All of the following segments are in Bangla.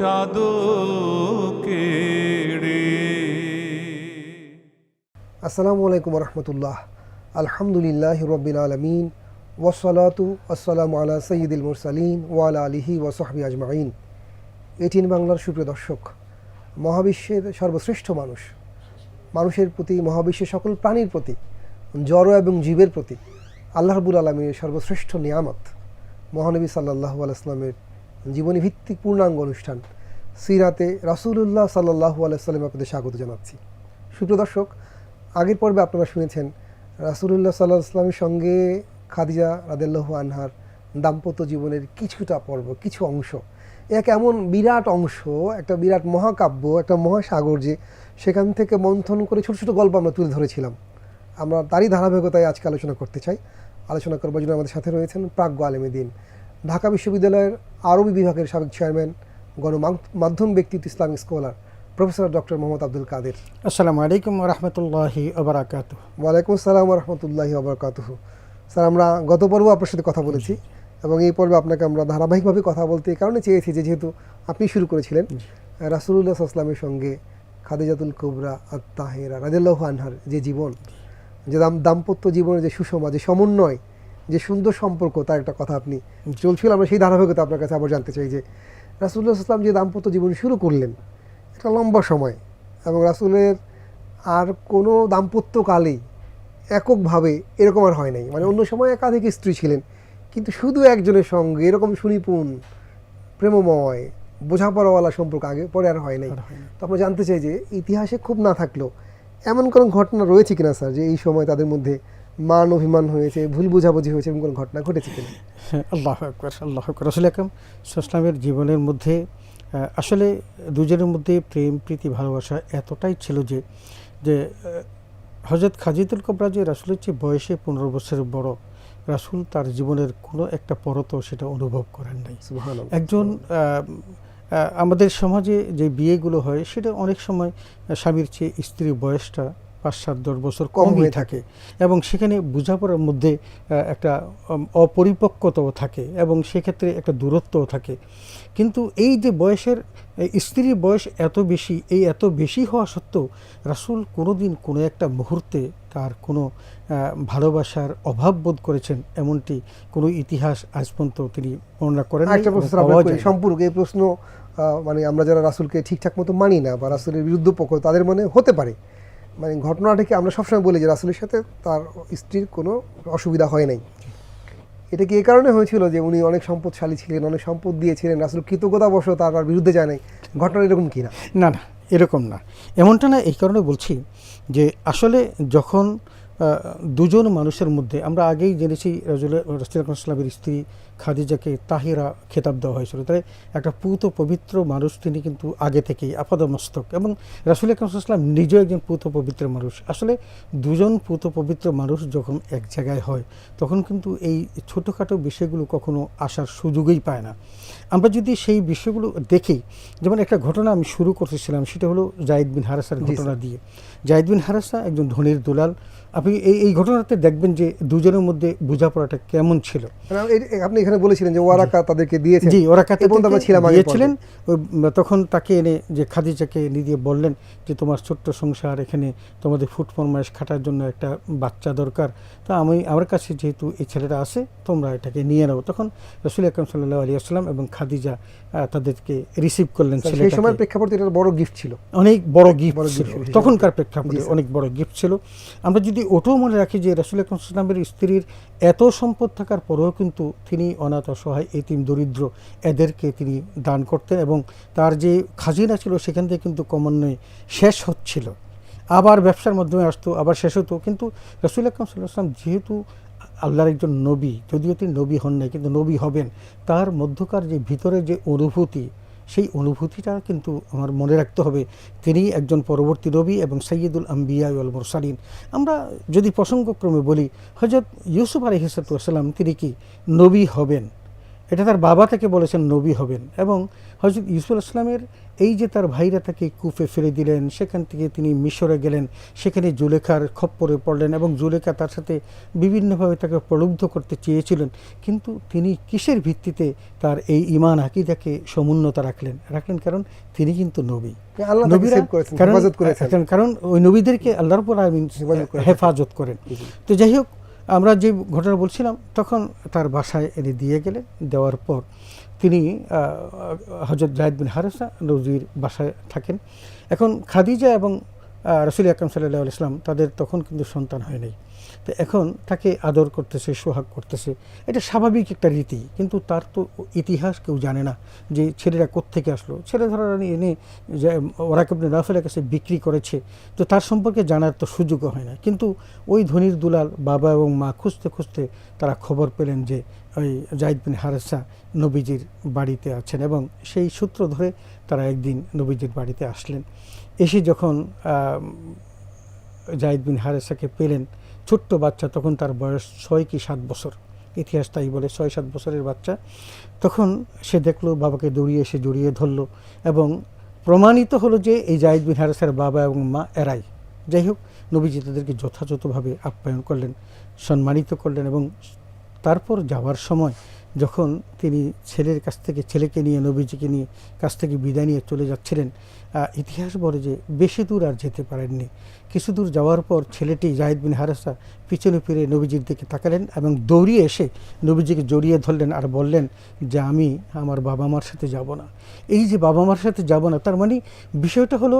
চাঁদকে আসসালামু আলাইকুম রহমতুল্লাহ আলহামদুলিল্লাহ রবিল আলমিন। ওসলাতু আসসালামু আলা সঈদুল মুরসালিন ওয়ালা আলিহি ওয়াসহবি আজমাইন। এটিন বাংলার সুপ্রিয় দর্শক, মহাবিশ্বের সর্বশ্রেষ্ঠ মানুষ, মানুষের প্রতি, মহাবিশ্বের সকল প্রাণীর প্রতি, জড় এবং জীবের প্রতি আল্লাহ রবুল আলমীর সর্বশ্রেষ্ঠ নিয়ামত, মহানবী সাল্লাহ আলাইসলামের জীবনী ভিত্তিক পূর্ণাঙ্গ অনুষ্ঠান। সিরাতে রাসূলুল্লাহ সাল্লাহ আলাইসাল্লাম আপনাদের স্বাগত জানাচ্ছি। সুপ্রিয় দর্শক, আগের পর্বে আপনারা শুনেছেন, রাসূলুল্লাহ সাল্লাহ ইসলামের সঙ্গে খাদিজা রাদেল্লাহ আনহার দাম্পত্য জীবনের কিছুটা পর্ব, কিছু অংশ। এক এমন বিরাট অংশ, একটা বিরাট মহাকাব্য, একটা মহাসাগর যে সেখান থেকে মন্থন করে ছোটো ছোটো গল্প আমরা তুলে ধরেছিলাম। আমরা তারই ধারাবাহিকতায় আজকে আলোচনা করতে চাই। আলোচনা করবার জন্য আমাদের সাথে রয়েছেন প্রাজ্ঞ আলমেদিন ঢাকা বিশ্ববিদ্যালয়ের আরবি বিভাগের সাবেক চেয়ারম্যান গণমাধ্যম ব্যক্তিত্ব Islamic scholar professor doctor Mohammad Abdul Kader. আসসালামু আলাইকুম রহমতুল্লাহি ওবরাকাত ওয়ালাইকুম আসসালাম রহমতুল্লাহি আবরকাতুহ স্যার আমরা গত পর্ব আপনার সাথে কথা বলেছি এবং এই পর্বে আপনাকে আমরা ধারাবাহিকভাবে কথা বলতে এই কারণে চেয়েছি যে যেহেতু আপনি শুরু করেছিলেন রাসুলুল্লাহ আসলামের সঙ্গে খাদিজাতুল কুবরা আত্মাহেরা রাজেল্লাহ আনহার যে জীবন যে দাম দাম্পত্য জীবনের যে সুষমা যে সমন্বয় যে সুন্দর সম্পর্ক তার একটা কথা আপনি চলছিল। আমরা সেই ধারাবাহিকতা আপনার কাছে আবার জানতে চাই যে রাসুল্লাহ আসলাম যে দাম্পত্য জীবন শুরু করলেন একটা লম্বা সময় এবং রাসুলের আর কোনো দাম্পত্যকালেই এককভাবে এরকম আর হয় নাই। মানে অন্য সময় একাধিক স্ত্রী ছিলেন কিন্তু শুধু একজনের সঙ্গে এরকম সুনিপুণ প্রেমময় বোঝাপড়াওয়ালা সম্পর্ক আগে পরে আর হয় নাই। তো আমরা জানতে চাই যে ইতিহাসে খুব না থাকলেও এমন কোনো ঘটনা রয়েছে কিনা স্যার যে এই সময় তাদের মধ্যে মান অভিমান হয়েছে ভুল বোঝাবুঝি হয়েছে এমন কোনো ঘটনা ঘটেছে কিনা? আল্লাহ আকবর আল্লাহ আকবর। রসুল আকরম ইসলামের জীবনের মধ্যে আসলে দুজনের মধ্যে প্রেম প্রীতি ভালোবাসা এতটাই ছিল যে যে হজরত খাজিদুল কবরা যে রাসুলের চেয়ে বয়সে পনেরো বছরের বড় রাসুল তার জীবনের কোনো একটা পরত সেটা অনুভব করেন নাই। একজন আমাদের সমাজে যে বিয়েগুলো হয় সেটা অনেক সময় স্বামীর চেয়ে স্ত্রীর বয়সটা পাঁচ সাত দশ বছর কম হয়ে থাকে। এবং সেখানে বোঝাপড়ার মধ্যে একটা অপরিপক্কতাও থাকে এবং সেক্ষেত্রে একটা দূরত্বও থাকে। কিন্তু এই যে বয়সের স্ত্রীর বয়স এত বেশি এই এত বেশি হওয়া সত্ত্বেও রাসূল কোনোদিন কোনো একটা মুহূর্তে তার কোনো ভালোবাসার অভাব বোধ করেছেন এমনটি কোনো ইতিহাস আজ পর্যন্ত তিনি বর্ণনা করেন। সম্পূর্ণ এই প্রশ্ন মানে আমরা যারা রাসুলকে ঠিকঠাক মতো মানি না বা রাসুলের বিরুদ্ধ পক্ষ তাদের মনে হতে পারে। মানে ঘটনাটাকে আমরা সবসময় বলি যে রাসুলের সাথে তার স্ত্রীর কোনো অসুবিধা হয় নাই? এটা কি এ কারণে হয়েছিল যে উনি অনেক সম্পদশালী ছিলেন, অনেক সম্পদ দিয়েছিলেন, রাসুল কৃতজ্ঞতাবশ তার বিরুদ্ধে যায় নাই? ঘটনা এরকম কি না? না না, এরকম না। এমনটা না, এই কারণে বলছি যে আসলে যখন দুজন মানুষের মধ্যে, আমরা আগেই জেনেছি রসুলামের স্ত্রী খাদিজাকে তাহিরা খেতাব দেওয়া হয়েছিল। তাই একটা পুত পবিত্র মানুষ তিনি কিন্তু আগে থেকেই, আপাদমস্তক। এবং রাসুল আকরমসাল্লাম নিজেও একজন পুত পবিত্র মানুষ। আসলে দুজন পুত পবিত্র মানুষ যখন এক জায়গায় হয়, তখন কিন্তু এই ছোটোখাটো বিষয়গুলো কখনো আসার সুযোগই পায় না। আমরা যদি সেই বিষয়গুলো দেখি যেমন একটা ঘটনা আমি শুরু করতেছিলাম সেটা হলো জাহিদ বিন হারাসার ঘটনা দিয়ে। জাহিদ বিন হারাসা একজন ধনির দুলাল। আপনি এই এই ঘটনাতে দেখবেন যে দুজনের মধ্যে বোঝাপড়াটা কেমন ছিল। আপনি এখানে বলেছিলেন যে ওয়ারাকা তাদেরকে দিয়েছেন জি দিয়েছিলেন। ওই, তখন তাকে এনে যে খাদিজাকে এনে দিয়ে বললেন যে তোমার ছোট্ট সংসার এখানে তোমাদের ফুট ফরমাইশ খাটার জন্য একটা বাচ্চা দরকার। তা আমি আমার কাছে যেহেতু এই ছেলেটা আছে তোমরা এটাকে নিয়ে নাও। তখন রসুল আকরম সাল্লাহ আলী আসসালাম এবং খাদিজা তাদেরকে রিসিভ করলেন সেই ছেলেটাকে। সময় প্রেক্ষাপটে এটা বড় গিফট ছিল। অনেক বড় গিফট ছিল। তখনকার প্রেক্ষাপটে অনেক বড় গিফট ছিল। আমরা যদি ওটাও মনে রাখি যে রাসুল ইসলামের স্ত্রীর এত সম্পদ থাকার পরেও কিন্তু তিনি অনাথ অসহায় এতিম দরিদ্র এদেরকে তিনি দান করতেন এবং তার যে খাজিনা ছিল সেখান থেকে কিন্তু ক্রমান্বয়ে শেষ হচ্ছিল। আবার ব্যবসার মাধ্যমে আসতো আবার শেষ হতো। কিন্তু রসুল আকরম সাল্লাম যেহেতু আল্লাহর একজন নবী, যদিও তিনি নবী হন নাই, কিন্তু নবী হবেন, তার মধ্যকার যে ভিতরে যে অনুভূতি, সেই অনুভূতিটা কিন্তু আমার মনে রাখতে হবে। তিনি একজন পরবর্তী নবী এবং সৈয়দুল আম্বিয়া ওয়াল মুরসালিন। আমরা যদি প্রসঙ্গক্রমে বলি হজরত ইউসুফ আলহিসাল্লাম তিনি কি? নবী হবেন। এটা তার বাবা থেকে বলেছেন, নবী হবেন। এবং হজরত ইউসুফ ইসলামের এই যে তার ভাইরা তাকে কুফে ফেলে দিলেন সেখান থেকে তিনি মিশরে গেলেন সেখানে জুলেখার খপ্পরে পড়লেন এবং জুলেখা তার সাথে বিভিন্নভাবে তাকে প্রলুব্ধ করতে চেয়েছিলেন। কিন্তু তিনি কিসের ভিত্তিতে তার এই ইমান আকিদাকে সমুন্নতা রাখলেন? রাখলেন কারণ তিনি কিন্তু নবী। কারণ- কারণ- ওই নবীদেরকে আল্লাহর পর হেফাজত করেন। তো যাই হোক আমরা যে ঘটনা বলছিলাম তখন তার বাসায় এনে দিয়ে গেলেন দেওয়ার পর। তিনি হজরত জাহিদ বিন হারেসা নজির বাসায় থাকেন। এখন খাদিজা এবং রসুল আকরম সাল্লাহ ইসলাম তাদের তখন কিন্তু সন্তান হয় নাই। তো এখন তাকে আদর করতেছে, সোহাগ করতেছে। এটা স্বাভাবিক একটা রীতি, কিন্তু তার তো ইতিহাস কেউ জানে না যে ছেলেরা কোত্থেকে আসলো। ছেলে ধরা এনে যে ওরাকবনে রাফেলের কাছে বিক্রি করেছে, তো তার সম্পর্কে জানার তো সুযোগও হয় না। কিন্তু ওই ধনির দুলাল, বাবা এবং মা খুঁজতে খুঁজতে তারা খবর পেলেন যে, ওই জাহিদ বিন হারেসা নবীজির বাড়িতে আছেন এবং সেই সূত্র ধরে তারা একদিন নবীজির বাড়িতে আসলেন। এসে যখন জাহিদ বিন হারেসাকে পেলেন ছোট্ট বাচ্চা তখন তার বয়স ছয় কি সাত বছর। ইতিহাস তাই বলে ছয় সাত বছরের বাচ্চা। তখন সে দেখল, বাবাকে দৌড়িয়ে এসে জড়িয়ে ধরলো এবং প্রমাণিত হলো যে এই জাহিদ বিন হারেসার বাবা এবং মা এরাই। যাই হোক, নবীজি তাদেরকে যথাযথভাবে আপ্যায়ন করলেন, সম্মানিত করলেন এবং তারপর যাওয়ার সময় যখন তিনি ছেলের কাছ থেকে, ছেলেকে নিয়ে, নবীজিকে নিয়ে কাছ থেকে বিদায় নিয়ে চলে যাচ্ছিলেন ইতিহাস বলে যে বেশি দূর আর যেতে পারেননি। কিছু দূর যাওয়ার পর ছেলেটি জাহিদ বিন হারাসা পিছনে ফিরে নবীজির দিকে তাকালেন এবং দৌড়িয়ে এসে নবীজিকে জড়িয়ে ধরলেন আর বললেন, যে আমি আমার বাবা মার সাথে যাব না। এই যে বাবা মার সাথে যাব না, তার মানে বিষয়টা হলো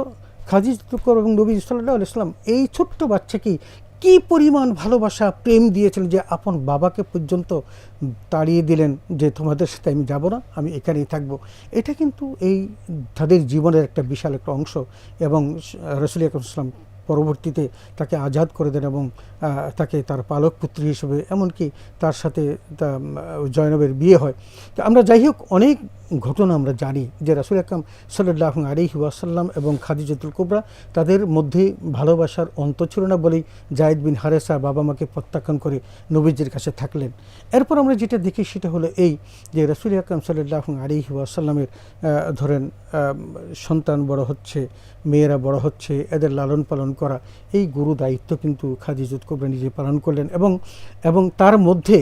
খাজিজ তুকর এবং নবী সাল্লাহ ইসলাম এই ছোট্ট বাচ্চাকেই কি পরিমাণ ভালোবাসা, প্রেম দিয়েছিলেন যে আপন বাবাকে পর্যন্ত তাড়িয়ে দিলেন যে তোমাদের সাথে আমি যাব না, আমি এখানেই থাকব। এটা কিন্তু এই তাদের জীবনের একটা বিশাল একটা অংশ এবং রসুল ইসলাম পরবর্তীতে তাকে আজাদ করে দেন এবং তাকে তার পালক পুত্রী হিসেবে, এমনকি তার সাথে জয়নবের বিয়ে হয়। তো আমরা যাই হোক, অনেক ঘটনা আমরা জানি যে রাসুল আকরাম সাল্লাহ আলিহি ওয়াসাল্লাম এবং খাদিজাতুল কুবরা তাদের মধ্যে ভালোবাসার অন্ত ছিল না বলেই জায়েদ বিন হারেসা বাবা মাকে প্রত্যাখ্যান করে নবীজির কাছে থাকলেন। এরপর আমরা যেটা দেখি সেটা হলো এই যে রাসুল আকরাম সাল্লাহ আলিহি ওয়াসাল্লামের ধরেন সন্তান বড় হচ্ছে, মেয়েরা বড় হচ্ছে, এদের লালন পালন করা, এই গুরু দায়িত্ব কিন্তু খাদিজুত কুবরা নিজে পালন করলেন এবং এবং তার মধ্যে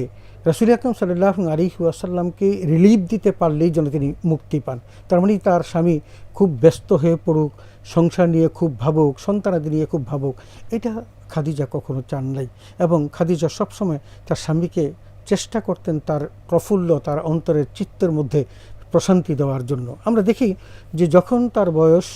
রসুল আকরম সাল্লাহ আলী আসাল্লামকে রিলিফ দিতে পারলেই যেন তিনি মুক্তি পান। তার মানে তার স্বামী খুব ব্যস্ত হয়ে পড়ুক, সংসার নিয়ে খুব ভাবুক, সন্তানাদি নিয়ে খুব ভাবুক, এটা খাদিজা কখনো চান নাই। এবং খাদিজা সবসময় তার স্বামীকে চেষ্টা করতেন তার প্রফুল্ল, তার অন্তরের চিত্তের মধ্যে প্রশান্তি দেওয়ার জন্য। আমরা দেখি যে যখন তার বয়স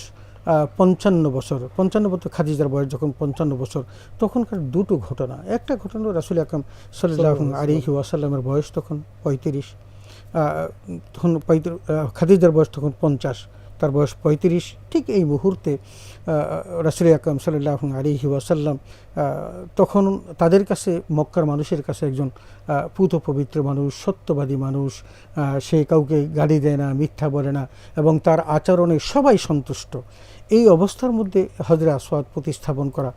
পঞ্চান্ন বছর পঞ্চান্ন বছর খাদিজার বয়স যখন পঞ্চান্ন বছর তখনকার দুটো ঘটনা। একটা ঘটনা রাসুল আকরম সাল্লাহ আলিহি ওয়াসাল্লামের বয়স তখন পঁয়ত্রিশ তখন পঁয়ত্রিশ খাদিজার বয়স তখন পঞ্চাশ তার বয়স পঁয়ত্রিশ। ঠিক এই মুহূর্তে রাসুল আকরম সাল্লাহ আলিহি ওয়াসাল্লাম তখন তাদের কাছে মক্কার মানুষের কাছে একজন পুত পবিত্র মানুষ সত্যবাদী মানুষ সে কাউকে গালি দেয় না মিথ্যা বলে না এবং তার আচরণে সবাই সন্তুষ্ট। এই অবস্থার মধ্যে হজরে আসওয়াদ প্রতিস্থাপন করা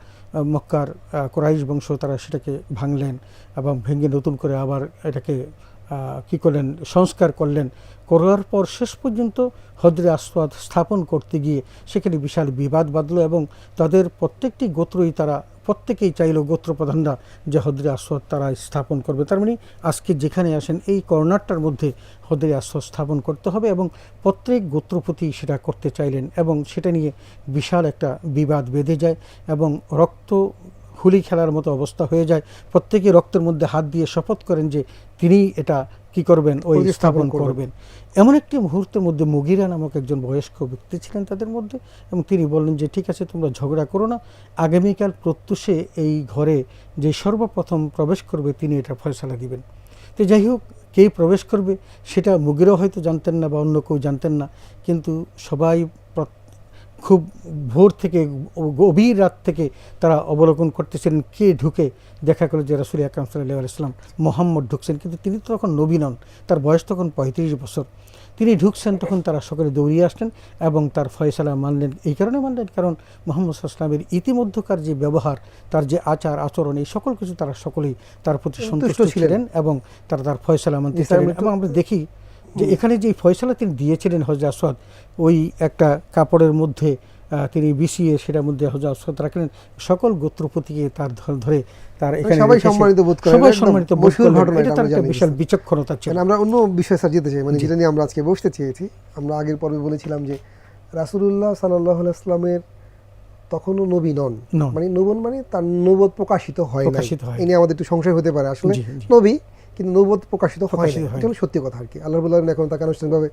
মক্কার কোরাইশ বংশ তারা সেটাকে ভাঙলেন এবং ভেঙে নতুন করে আবার এটাকে কি করলেন, সংস্কার করলেন। করার পর শেষ পর্যন্ত হজরে আসওয়াদ স্থাপন করতে গিয়ে সেখানে বিশাল বিবাদ বাঁধল এবং তাদের প্রত্যেকটি গোত্রই তারা প্রত্যেকেই চাইল গোত্রপ্রধানরা যে হদরে আসওয়াদ তারা স্থাপন করবে। তার মানে আজকে যেখানে আসেন, এই কর্নারটার মধ্যে হজরে আসওয়াদ স্থাপন করতে হবে এবং প্রত্যেক গোত্রপতি সেটা করতে চাইলেন এবং সেটা নিয়ে বিশাল একটা বিবাদ বেঁধে যায় এবং রক্ত হুলি খেলার মতো অবস্থা হয়ে যায়। প্রত্যেকে রক্তের মধ্যে হাত দিয়ে শপথ করেন যে তিনি এটা কি করবেন? ওই স্থাপন করবেন। এমন একটি মুহূর্তের মধ্যে মুগিরা নামক একজন বয়স্ক ব্যক্তি ছিলেন তাদের মধ্যে এবং তিনি বললেন যে ঠিক আছে তোমরা ঝগড়া করো না। আগামীকাল প্রত্যুষে এই ঘরে যে সর্বপ্রথম প্রবেশ করবে তিনি এটা ফয়সালা দিবেন। তো যাই হোক কে প্রবেশ করবে সেটা মুগিরাও হয়তো জানতেন না বা অন্য কেউ জানতেন না। কিন্তু সবাই খুব ভোর থেকে গভীর রাত থেকে তারা অবলোকন করতেছিলেন কে ঢুকে দেখা গেল যে রাসুল আকরাম সাল্লাহ ইসলাম মোহাম্মদ ঢুকছেন। কিন্তু তিনি তো তখন নবী নন তার বয়স তখন পঁয়ত্রিশ বছর। তিনি ঢুকছেন তখন তারা সকলে দৌড়িয়ে আসলেন এবং তার ফয়সালা মানলেন। এই কারণে মানলেন কারণ মোহাম্মদ ইসলামের ইতিমধ্যকার যে ব্যবহার তার যে আচার আচরণ এই সকল কিছু তারা সকলেই তার প্রতি সন্তুষ্ট ছিলেন। এবং তারা তার ফয়সালা মানতে এবং আমরা দেখি যে এখানে যে ফয়সালা তিনি দিয়েছিলেন হজরত আসওয়াদ ওই একটা কাপড়ের মধ্যে তিনি বিছিয়ে সেটার মধ্যে হজরত আসওয়াদ রাখলেন। সকল গোত্রপতিকে তার ধরে তার এখানে সবাই সম্মানিত বোধ করেন, সবাই সম্মানিত বোধ ঘটনা এটা তার একটা বিশাল বিচক্ষণতা ছিল। মানে আমরা অন্য বিষয়ে স্যার যেতে চাই মানে যেটা নিয়ে আমরা আজকে বসতে চেয়েছি আমরা আগের পর্বে বলেছিলাম যে রাসূলুল্লাহ সাল্লাহ ইসলামের তখনও নবী নন। মানে নবন মানে তার নবদ প্রকাশিত হয় না হয় এই নিয়ে আমাদের একটু সংশয় হতে পারে। আসলে। নবী কিন্তু নবদ প্রকাশিত হয় এটা হলো সত্যি কথা আর কি। আল্লাহ রবুল্লাহ এখন তাকে আনুষ্ঠানিকভাবে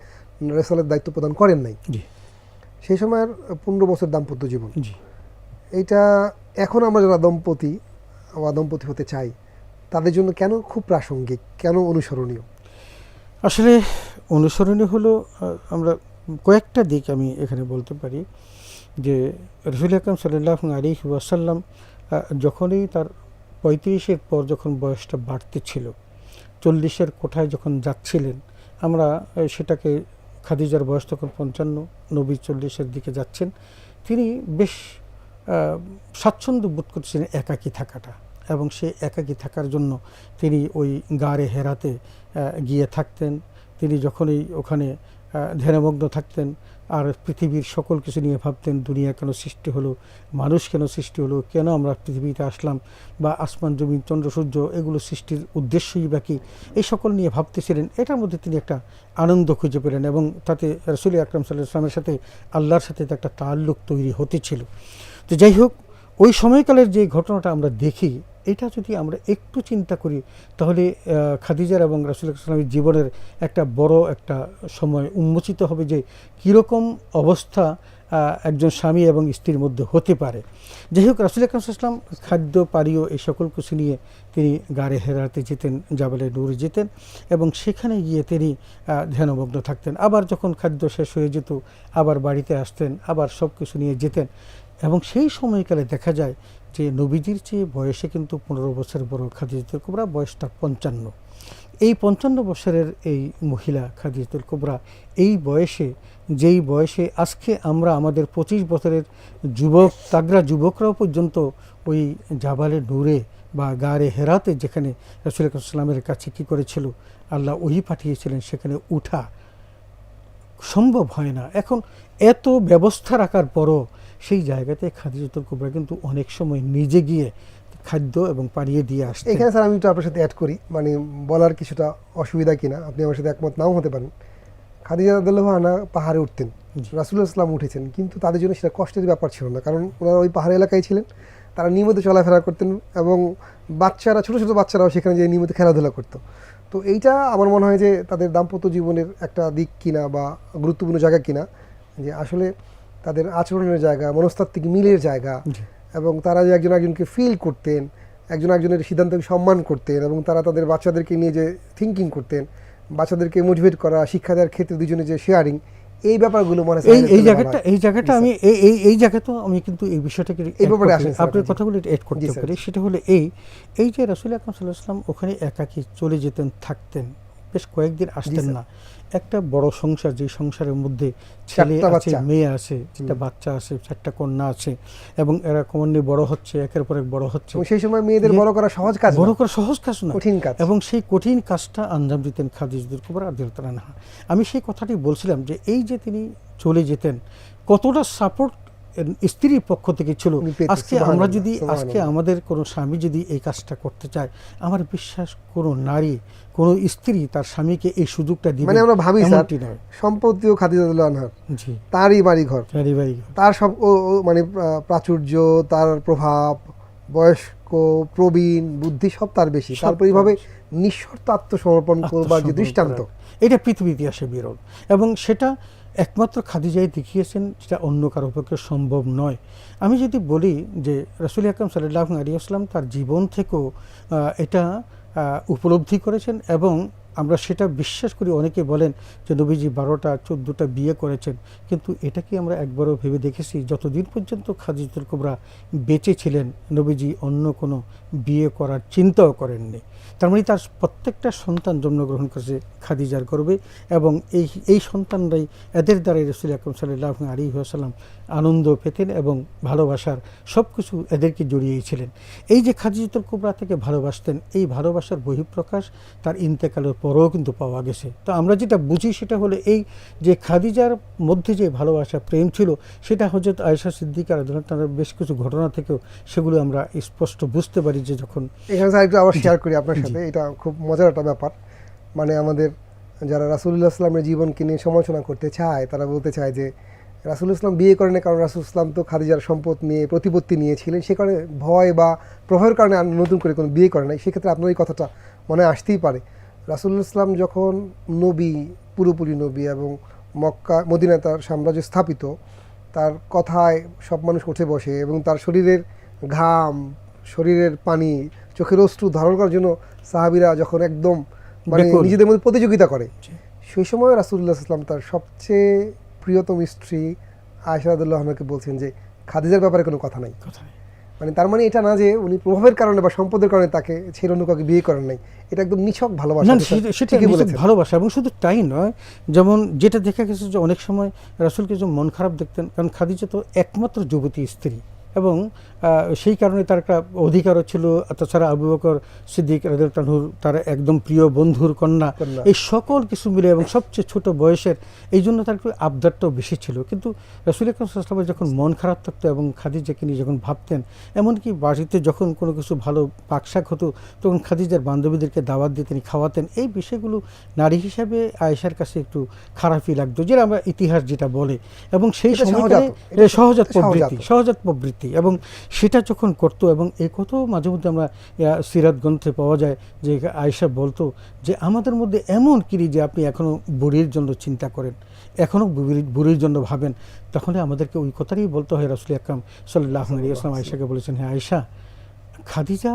রেসালের দায়িত্ব প্রদান করেন নাই। জি। সেই সময়ের পনেরো বছর দাম্পত্য জীবন। জি। এইটা এখন আমরা যারা দম্পতি বা দম্পতি হতে চাই তাদের জন্য কেন খুব প্রাসঙ্গিক কেন অনুসরণীয়? আসলে অনুসরণীয় হলো আমরা কয়েকটা দিক আমি এখানে বলতে পারি। যে রসুল আকরম সাল্লাহ আলী ওয়াসাল্লাম যখনই তার পঁয়ত্রিশের পর যখন বয়সটা বাড়তে ছিল চল্লিশের কোঠায় যখন যাচ্ছিলেন, আমরা সেটাকে খাদিজার বয়স তখন পঞ্চান্ন, নবী চল্লিশের দিকে যাচ্ছেন। তিনি বেশ স্বাচ্ছন্দ্য বোধ করছিলেন একাকি থাকাটা এবং সে একাকি থাকার জন্য তিনি ওই গাড়ে হেরাতে গিয়ে থাকতেন। তিনি যখনই ওখানে ধ্যানমগ্ন থাকতেন। আর পৃথিবীর সকল কিছু নিয়ে ভাবতেন, দুনিয়া কেন সৃষ্টি হলো, মানুষ কেন সৃষ্টি হলো, কেন আমরা পৃথিবীতে আসলাম বা আসমান, জমিন, চন্দ্র, সূর্য, এগুলো সৃষ্টির উদ্দেশ্যই বা কি? এই সকল নিয়ে ভাবতেছিলেন। এটার মধ্যে তিনি একটা আনন্দ খুঁজে পেলেন এবং তাতে রসুল আকরম সাল্লাহ ইসলামের সাথে আল্লাহর সাথে একটা তাল্লুক তৈরি হতেছিল তো যাই হোক ওই সময়কালের যে ঘটনাটা আমরা দেখি, এটা যদি আমরা একটু চিন্তা করি, তাহলে খাদিজার এবং রাসুল ইসলামের জীবনের একটা বড় একটা সময় উন্মোচিত হবে যে কীরকম অবস্থা একজন স্বামী এবং স্ত্রীর মধ্যে হতে পারে। যাই হোক, রাসুল ইসলাম খাদ্য, পানীয় এই সকল কিছু নিয়ে তিনি গাড়ে হেরাতে যেতেন, জাবালে নূরে যেতেন এবং সেখানে গিয়ে তিনি ধ্যানমগ্ন থাকতেন। আবার যখন খাদ্য শেষ হয়ে যেত, আবার বাড়িতে আসতেন, আবার সব কিছু নিয়ে যেতেন। এবং সেই সময়কালে দেখা যায় যে নবীজির চেয়ে বয়সে কিন্তু পনেরো বছর বড় খাদিজাতুল কুবরা বয়সটা পঞ্চান্ন। এই পঞ্চান্ন বছরের এই মহিলা খাদিজাতুল কুবরা এই বয়সে যেই বয়সে আজকে আমরা আমাদের পঁচিশ বছরের যুবক তাগরা যুবকরাও পর্যন্ত ওই জাবালে নূরে বা গাড়ে হেরাতে যেখানে রসুল ইসলামের কাছে কী করেছিল আল্লাহ ওহি পাঠিয়েছিলেন সেখানে উঠা সম্ভব হয় না। এখন এত ব্যবস্থা রাখার পরও সেই জায়গাতে খাদিজাতুল কুবরা কিন্তু অনেক সময় নিজে গিয়ে খাদ্য এবং পাড়িয়ে দিয়ে আসতেন এখানে স্যার আমি একটু আপনার সাথে অ্যাড করি মানে বলার কিছুটা অসুবিধা কিনা আপনি আমার সাথে একমত নাও হতে পারেন। খাদিজা রাদিয়াল্লাহু আনহা পাহাড়ে উঠতেন রাসুল্লাহ ইসলাম উঠেছেন কিন্তু তাদের জন্য সেটা কষ্টের ব্যাপার ছিল না কারণ ওনারা ওই পাহাড়ি এলাকায় ছিলেন তারা নিয়মিত চলাফেরা করতেন এবং বাচ্চারা ছোটো ছোটো বাচ্চারাও সেখানে যে নিয়মিত খেলাধুলা করতো। তো এইটা আমার মনে হয় যে তাদের দাম্পত্য জীবনের একটা দিক কিনা বা গুরুত্বপূর্ণ জায়গা কিনা যে আসলে তাদের আচরণের জায়গা মনস্তাত্ত্বিক মিলের জায়গা এবং তারা যে একজন একজনকে ফিল করতেন একজন একজনের সিদ্ধান্তকে সম্মান করতেন এবং তারা তাদের বাচ্চাদেরকে নিয়ে যে থিঙ্কিং করতেন বাচ্চাদেরকে মোটিভেট করা শিক্ষা দেওয়ার ক্ষেত্রে দুজনে যে শেয়ারিং এই ব্যাপারগুলো মনে এই এই জায়গাটা এই জায়গাটা আমি এই এই এই জায়গাতেও আমি কিন্তু এই বিষয়টাকে এই ব্যাপারে আপনার। কথাগুলো এড করতে পারি। সেটা হলো এই এই যে রাসুল আকরাম সাল্লাহ ওখানে একাকী চলে যেতেন থাকতেন বেশ কয়েকদিন আসতেন না। একটা বড় সংসার যে সংসারের মধ্যে ছেলে আছে। মেয়ে আছে একটা বাচ্চা আছে চারটা কন্যা আছে এবং এরা ক্রমান্বয়ে বড় হচ্ছে একের পর এক বড় হচ্ছে। এবং সেই সময় মেয়েদের যে- বড় করা সহজ কাজ বড় করা সহজ কাজ না। কঠিন কাজ। এবং সেই কঠিন কাজটা আঞ্জাম দিতেন খাদিজুদ্দুল কুবরা আদিলতালানহা আমি সেই কথাটি বলছিলাম যে এই যে তিনি চলে যেতেন কতটা সাপোর্ট স্ত্রীর পক্ষ থেকে ছিল। আজকে আমরা যদি আজকে আমাদের কোনো স্বামী যদি এই কাজটা করতে চায় আমার বিশ্বাস কোনো নারী কোনো স্ত্রী তার স্বামীকে এই সুযোগটা দিবে মানে আমরা ভাবি স্যার সম্পত্তিও খাদিজাতুল্লাহ আনহার জি। তারই বাড়ি ঘর পারিবারিক তার সব ও- ও মানে প্রাচুর্য তার প্রভাব বয়স্ক প্রবীণ বুদ্ধি সব তার বেশি। সব তারপর এইভাবে নিঃশর্ত আত্মসমর্পণ করবার যে দৃষ্টান্ত। এটা পৃথিবী ইতিহাসে বিরল। এবং সেটা একমাত্র খাদিজাই দেখিয়েছেন যেটা অন্য কারও পক্ষে সম্ভব নয়। আমি যদি বলি যে রসুল আকরম সাল্লাহ আলী আসলাম তার জীবন থেকেও এটা উপলব্ধি করেছেন এবং আমরা সেটা বিশ্বাস করি, অনেকে বলেন যে নবীজি বারোটা, চোদ্দোটা বিয়ে করেছেন। কিন্তু এটা কি আমরা একবারও ভেবে দেখেছি? যতদিন পর্যন্ত খাদিজুল কুবরা বেঁচে ছিলেন, নবীজি অন্য কোনো বিয়ে করার চিন্তাও করেননি। তার মানে তার প্রত্যেকটা সন্তান জন্মগ্রহণ করেছে খাদিজার গর্বে এবং এই এই সন্তানরাই এদের দ্বারাই রসুল আকরম সাল্লাহ আলী আসাল্লাম আনন্দ পেতেন এবং ভালোবাসার সব কিছু এদেরকে জড়িয়েছিলেন। এই যে খাদিজাতুল কুবরা থেকে ভালোবাসতেন, এই ভালোবাসার বহিঃপ্রকাশ তার ইন্তেকালের পরেও কিন্তু পাওয়া গেছে। তো আমরা যেটা বুঝি সেটা হলো এই যে খাদিজার মধ্যে যে ভালোবাসা, প্রেম ছিল, সেটা হজরত আয়েশা সিদ্দিকার তার বেশ কিছু ঘটনা থেকেও সেগুলো আমরা স্পষ্ট বুঝতে পারি যে যখন এখানে আবার শেয়ার করি আপনার সাথে। এটা খুব মজার একটা ব্যাপার। মানে আমাদের যারা রাসুল্লাহ ইসলামের জীবনকে নিয়ে সমালোচনা করতে চায়, তারা বলতে চায় যে রাসুল ইসলাম বিয়ে করেন কারণ রাসুল ইসলাম তো খাদিজার সম্পদ নিয়ে প্রতিপত্তি নিয়েছিলেন, সে কারণে ভয় বা প্রভয়ের কারণে নতুন করে কোনো বিয়ে করে নাই। সেক্ষেত্রে আপনার এই কথাটা মনে আসতেই পারে। রাসুল্লাহ ইসলাম যখন নবী, পুরোপুরি নবী এবং মক্কা, মদিনায় তার সাম্রাজ্য স্থাপিত, তার কথায় সব মানুষ উঠে বসে এবং তার শরীরের ঘাম, শরীরের পানি চোখের অশ্রু ধারণ করার জন্য সাহাবিরা যখন একদম মানে নিজেদের মধ্যে প্রতিযোগিতা করে। সেই সময় রাসুল্লাহ ইসলাম তার সবচেয়ে প্রিয়তম স্ত্রী আয়সাদুল্লাহকে বলছেন যে খাদিজার ব্যাপারে কোনো কথা নাই। মানে তার মানে এটা না যে উনি প্রভাবের কারণে বা সম্পদের কারণে তাকে ছেড়ে অন্য কাউকে বিয়ে করেন নাই। এটা একদম নিছক ভালোবাসা। সেটা-। ভালোবাসা এবং শুধু তাই নয় যেমন যেটা দেখা গেছে যে অনেক সময় রাসুলকে যে মন খারাপ দেখতেন কারণ খাদিজা তো একমাত্র যুবতী স্ত্রী এবং সেই কারণে তার একটা অধিকারও ছিল। তাছাড়া আবু বকর সিদ্দিক রাজুর তার একদম প্রিয় বন্ধুর কন্যা। এই সকল কিছু মিলে এবং সবচেয়ে ছোট বয়সের এই জন্য তার একটু আবদারটাও বেশি ছিল। কিন্তু রসুল আকরমের যখন মন খারাপ থাকতো এবং খাদিজাকে নিয়ে যখন ভাবতেন এমনকি বাড়িতে যখন কোনো কিছু ভালো পাকশাক হতো তখন খাদিজার বান্ধবীদেরকে দাওয়াত দিয়ে তিনি খাওয়াতেন। এই বিষয়গুলো নারী হিসাবে আয়েশার কাছে একটু খারাপই লাগতো যেটা আমরা ইতিহাস যেটা বলে। এবং সেই সহজাত সহজাত। প্রবৃত্তি সহজাত প্রবৃত্তি। এবং সেটা যখন করত এবং এ কত মাঝে মধ্যে আমরা সিরাত গ্রন্থে পাওয়া যায় যে আয়েশা বলতো যে, আমাদের মধ্যে এমন কিরি যে আপনি এখনও বুড়ির জন্য চিন্তা করেন এখনও বুড়ির জন্য ভাবেন। তখন আমাদেরকে ওই কথাটাই বলতে হয় রাসুল আকরাম সাল্লাহ আসলাম আয়েশাকে বলেছেন হ্যাঁ আয়েশা, খাদিজা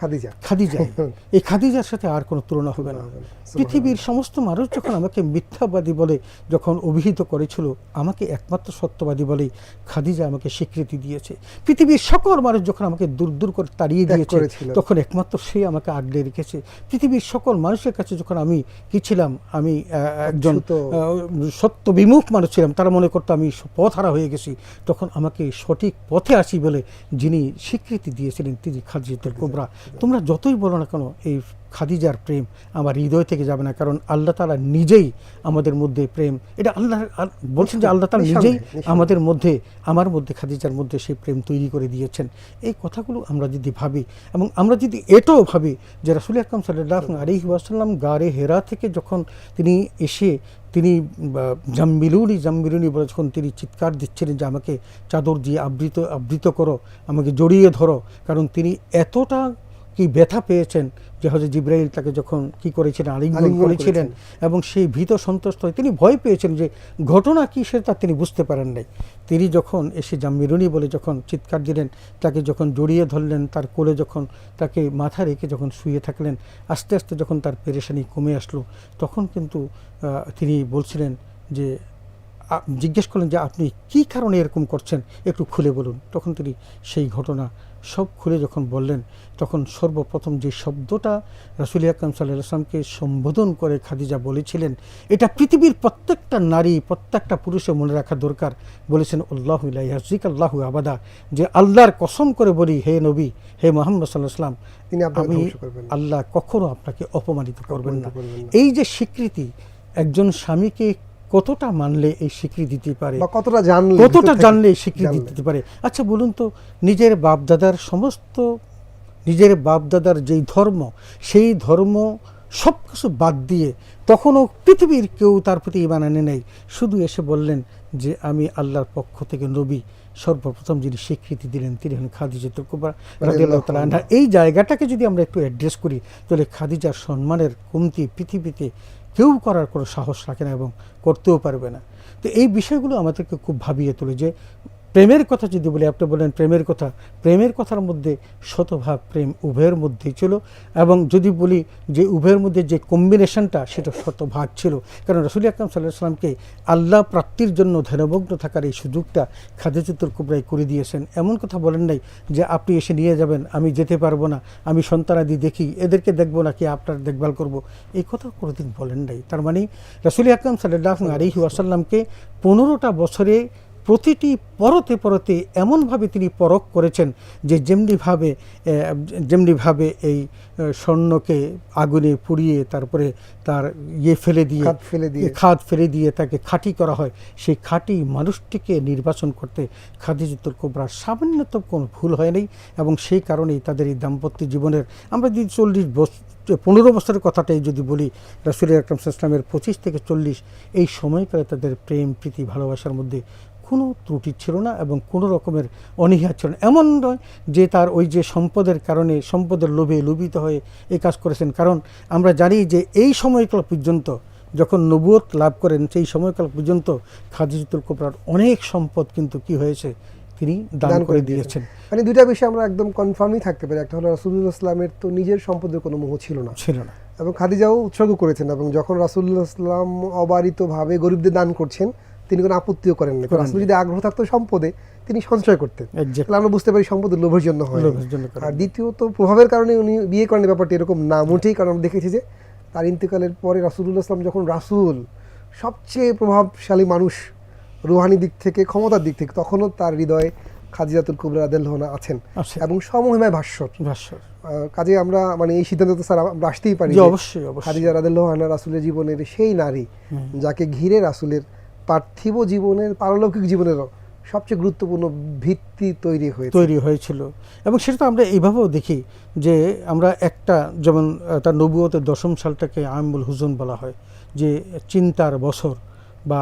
খাদিজা। খাদিজা। এই খাদিজার সাথে আর কোনো তুলনা হবে না। পৃথিবীর সমস্ত মানুষ যখন আমাকে মিথ্যাবাদী বলে যখন অভিহিত করেছিল আমাকে একমাত্র সত্যবাদী বলেই খাদিজা আমাকে স্বীকৃতি দিয়েছে। পৃথিবীর সকল মানুষ যখন আমাকে দূর দূর করে তাড়িয়ে দিয়েছে তখন একমাত্র সে আমাকে আগলে রেখেছে। পৃথিবীর সকল মানুষের কাছে যখন আমি কি ছিলাম আমি একজন। সত্য। বিমুখ মানুষ ছিলাম তারা মনে করতো আমি পথ হারা হয়ে গেছি তখন আমাকে সঠিক পথে আসি বলে যিনি স্বীকৃতি দিয়েছিলেন তিনি খাদিজাতুল কোবরা। তোমরা যতই বলো না কেন এই খাদিজার প্রেম আমার হৃদয় থেকে যাবে না কারণ আল্লাহ তালা নিজেই আমাদের মধ্যে প্রেম এটা আল্লাহ বলছেন যে আল্লাহ তালা নিজেই আমাদের মধ্যে আমার মধ্যে খাদিজার মধ্যে সেই প্রেম তৈরি করে দিয়েছেন। এই কথাগুলো আমরা যদি ভাবি এবং আমরা যদি এটাও ভাবি যে রাসুল আকরম সাল্লাহ আলহি ওয়াসাল্লাম গারে হেরা থেকে যখন তিনি এসে তিনি জাম্বিলুনি জাম্বিলুনি বলে যখন তিনি চিৎকার দিচ্ছিলেন যে আমাকে চাদর দিয়ে আবৃত আবৃত করো আমাকে জড়িয়ে ধরো কারণ তিনি এতটা কি ব্যথা পেয়েছেন যে হজরত জিব্রাইল তাকে যখন কি করেছিলেন আলিঙ্গন করেছিলেন। এবং সেই ভীত সন্তুষ্ট হয়ে তিনি ভয় পেয়েছেন যে ঘটনা কী সেটা তিনি বুঝতে পারেন নাই। তিনি যখন এসে জাম্মিরুনি বলে যখন চিৎকার দিলেন তাকে যখন জড়িয়ে ধরলেন তার কোলে যখন তাকে মাথা রেখে যখন শুয়ে থাকলেন আস্তে আস্তে যখন তার পেরেশানি কমে আসলো তখন কিন্তু তিনি বলছিলেন যে জিজ্ঞেস করলেন যে আপনি কি কারণে এরকম করছেন? একটু খুলে বলুন। তখন তিনি সেই ঘটনা সব খুলে যখন বললেন তখন সর্বপ্রথম যে শব্দটা রাসুল আকরাম সাল্লাহ আসলামকে সম্বোধন করে খাদিজা বলেছিলেন এটা পৃথিবীর প্রত্যেকটা নারী প্রত্যেকটা পুরুষের মনে রাখা দরকার বলেছেন আল্লাহ হাজিক আল্লাহ আবাদা যে আল্লাহর কসম করে বলি হে নবী হে মোহাম্মদ সাল্লাহ আসলাম তিনি আমি। আল্লাহ কখনো আপনাকে অপমানিত করবেন না। এই যে স্বীকৃতি একজন স্বামীকে কতটা মানলে এই স্বীকৃতি দিতে পারে? বা কতটা জানলে? কতটা জানলে স্বীকৃতি দিতে পারে? আচ্ছা বলুন তো নিজের বাপদাদার সমস্ত নিজের বাপদাদার যেই ধর্ম সেই ধর্ম সব কিছু বাদ দিয়ে তখনও পৃথিবীর কেউ তার প্রতি ইমান আনে নেই। শুধু এসে বললেন যে আমি আল্লাহর পক্ষ থেকে নবী। সর্বপ্রথম যিনি স্বীকৃতি দিলেন তিনি হলেন আনহা। এই জায়গাটাকে যদি আমরা একটু অ্যাড্রেস করি তাহলে খাদিজার সম্মানের কমতি পৃথিবীতে কেউ করার কোনো সাহস রাখে না এবং করতেও পারবে না। তো এই বিষয়গুলো আমাদেরকে খুব ভাবিয়ে তোলে যে প্রেমের কথা যদি বলি, আপনি বলেন প্রেমের কথা, প্রেমের কথার মধ্যে শতভাগ প্রেম উভয়ের মধ্যেই ছিল এবং যদি বলি যে উভয়ের মধ্যে যে কম্বিনেশনটা সেটা শতভাগ ছিল। কারণ রসুল আকরম সাল্লাহ সাল্লামকে আল্লাহ প্রাপ্তির জন্য ধ্যানমগ্ন থাকার এই সুযোগটা খাদেজুতুল কুবরাই করে দিয়েছেন। এমন কথা বলেন নাই যে আপনি এসে নিয়ে যাবেন, আমি যেতে পারব না, আমি সন্তানাদি দেখি, এদেরকে দেখব নাকি আপনার দেখভাল করব। এই কথা কোনোদিন বলেন নাই। তার মানে রসুল আকরম সাল্লাহ আলিহি ওয়াসাল্লামকে পনেরোটা বছরে প্রতিটি পরতে পরতে এমনভাবে তিনি পরখ করেছেন যে যেমনিভাবে যেমনিভাবে এই স্বর্ণকে আগুনে পুড়িয়ে তারপরে তার ইয়ে ফেলে দিয়ে ফেলে দিয়ে। খাদ ফেলে দিয়ে তাকে খাঁটি করা হয় সেই খাঁটি মানুষটিকে নির্বাচন করতে খাদিজুতুল কোবরার সামান্যতম কোনো ভুল হয়নি এবং সেই কারণেই তাদের এই দাম্পত্য জীবনের আমরা যদি চল্লিশ বছর পনেরো বছরের কথাটাই যদি বলি রাসুল আকরম ইসলামের পঁচিশ থেকে চল্লিশ এই সময়কালে তাদের প্রেম প্রীতি ভালোবাসার মধ্যে কোনো ত্রুটি ছিল না এবং কোনো রকমের অনীহা ছিল না। এমন নয় যে তার ওই যে সম্পদের কারণে সম্পদের লোভে লোভিত হয়ে এই কাজ করেছেন। কারণ আমরা জানি যে এই সময়কাল পর্যন্ত যখন নবুয়ত লাভ করেন সেই সময়কাল পর্যন্ত খাদিজুতুল কোবরার অনেক সম্পদ কিন্তু কি হয়েছে? তিনি দান করে দিয়েছেন। মানে দুইটা বিষয় আমরা একদম কনফার্মই থাকতে পারি। একটা হলো রাসুল্লাহ ইসলামের তো নিজের সম্পদের কোনো মোহ ছিল না। ছিল না। এবং খাদিজাও উৎসর্গ করেছেন এবং যখন রাসুল্লাহ ইসলাম অবারিতভাবে গরিবদের দান করছেন তিনি কোনো আপত্তিও করেন না। রাসুল যদি আগ্রহ থাকতো সম্পদে তিনি সঞ্চয় করতেন। তাহলে আমরা বুঝতে পারি সম্পদের লোভের জন্য হয়। আর দ্বিতীয়ত প্রভাবের কারণে উনি বিয়ে করেন ব্যাপারটি এরকম না মোটেই। কারণ আমরা দেখেছি যে তার ইন্তেকালের পরে রাসুল্লাহ ইসলাম যখন রাসূল সবচেয়ে প্রভাবশালী মানুষ রুহানি দিক থেকে ক্ষমতার দিক থেকে তখনও তার হৃদয়ে খাদিজাতুল কুবরা আদেলহনা আছেন। এবং সমহিমায় ভাষ্যর ভাষ্য কাজে আমরা মানে এই সিদ্ধান্ত তো স্যার আমরা আসতেই পারি অবশ্যই। খাদিজা রাদিয়াল্লাহু রাসুলের জীবনের সেই নারী যাকে ঘিরে রাসুলের পার্থিব জীবনের পারলৌকিক জীবনেরও সবচেয়ে গুরুত্বপূর্ণ ভিত্তি তৈরি হয়ে তৈরি হয়েছিল। এবং সেটা তো আমরা এইভাবেও দেখি যে আমরা একটা যেমন তার নবুয়তের দশম সালটাকে আমুল হুজুন বলা হয় যে চিন্তার বছর বা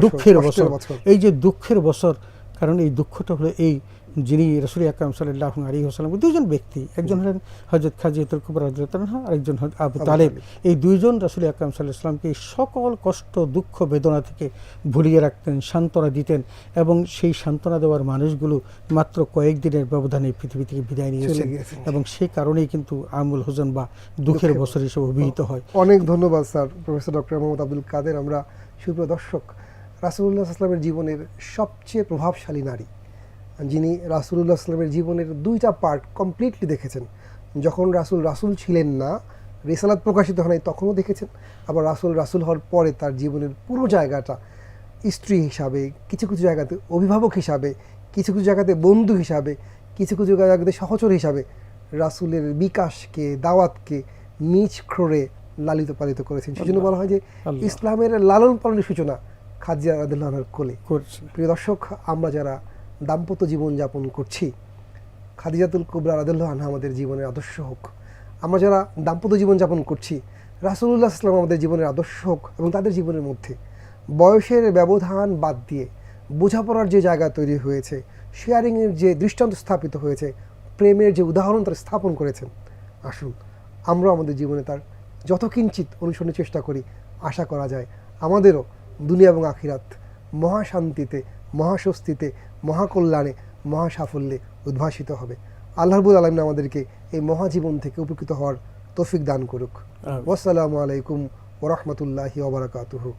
দুঃখের বছর। এই যে দুঃখের বছর কারণ এই দুঃখটা হলো এই যিনি রসুল আকরাম সাল্লাহ আলী হাসালাম দুজন ব্যক্তি। একজন হলেন হজরত খাজিয়াতুল কুবর রাজা আরেকজন আবু তালেব। এই দুইজন রসুল আকরাম সাল্লাহ ইসলামকে এই সকল কষ্ট দুঃখ বেদনা থেকে ভুলিয়ে রাখতেন সান্ত্বনা দিতেন এবং সেই সান্ত্বনা দেওয়ার মানুষগুলো মাত্র কয়েকদিনের ব্যবধানে পৃথিবী থেকে বিদায় নিয়েছেন গিয়েছেন। এবং সেই কারণেই কিন্তু আমুল হোসেন বা দুঃখের বছর হিসেবে অভিহিত হয়। অনেক ধন্যবাদ sir. Professor doctor Mohammad Abdul Kader. আমরা সুপ্রিয় দর্শক রাসুলুল্লাহ আসলামের জীবনের সবচেয়ে প্রভাবশালী নারী। যিনি রাসুলুল্লাহ আসলামের জীবনের দুইটা পার্ট কমপ্লিটলি দেখেছেন। যখন রাসুল রাসুল ছিলেন না রেসালাত প্রকাশিত হয় নাই তখনও দেখেছেন। আবার রাসুল রাসুল হওয়ার পরে তার জীবনের পুরো জায়গাটা স্ত্রী হিসাবে কিছু কিছু জায়গাতে অভিভাবক হিসাবে কিছু কিছু জায়গাতে বন্ধু হিসাবে কিছু কিছু জায়গাতে সহচর হিসাবে রাসুলের বিকাশকে দাওয়াতকে নিজ ক্রোড়ে লালিত পালিত করেছেন। সেজন্য বলা হয় যে ইসলামের লালন পালনের সূচনা খাদিজা রাদিল্লাহর কোলে। প্রিয় দর্শক আমরা যারা দাম্পত্য জীবন যাপন করছি। খাদিজাতুল কুবরা রাদুল্লাহ আনহা আমাদের জীবনের আদর্শ হোক। আমরা যারা দাম্পত্য জীবন যাপন করছি, রাসুলুল্লাহ ইসলাম আমাদের জীবনের আদর্শ হোক এবং তাদের জীবনের মধ্যে বয়সের ব্যবধান বাদ দিয়ে বোঝাপড়ার যে জায়গা তৈরি হয়েছে শেয়ারিংয়ের যে দৃষ্টান্ত স্থাপিত হয়েছে, প্রেমের যে উদাহরণ তারা স্থাপন করেছেন, আসুন আমরা আমাদের জীবনে তার যত কিঞ্চিত অনুসরণের চেষ্টা করি, আশা করা যায় আমাদেরও দুনিয়া এবং আখিরাত মহাশান্তিতে মহাস্বস্তিতে মহাকল্যাণে মহাসাফল্যে উদ্ভাসিত হবে। আল্লাহবুল আলম আমাদেরকে এই মহাজীবন থেকে উপকৃত হওয়ার তফিক দান করুক। আসসালামু আলাইকুম ওরহমতুল্লাহি ওবরাকাতুহু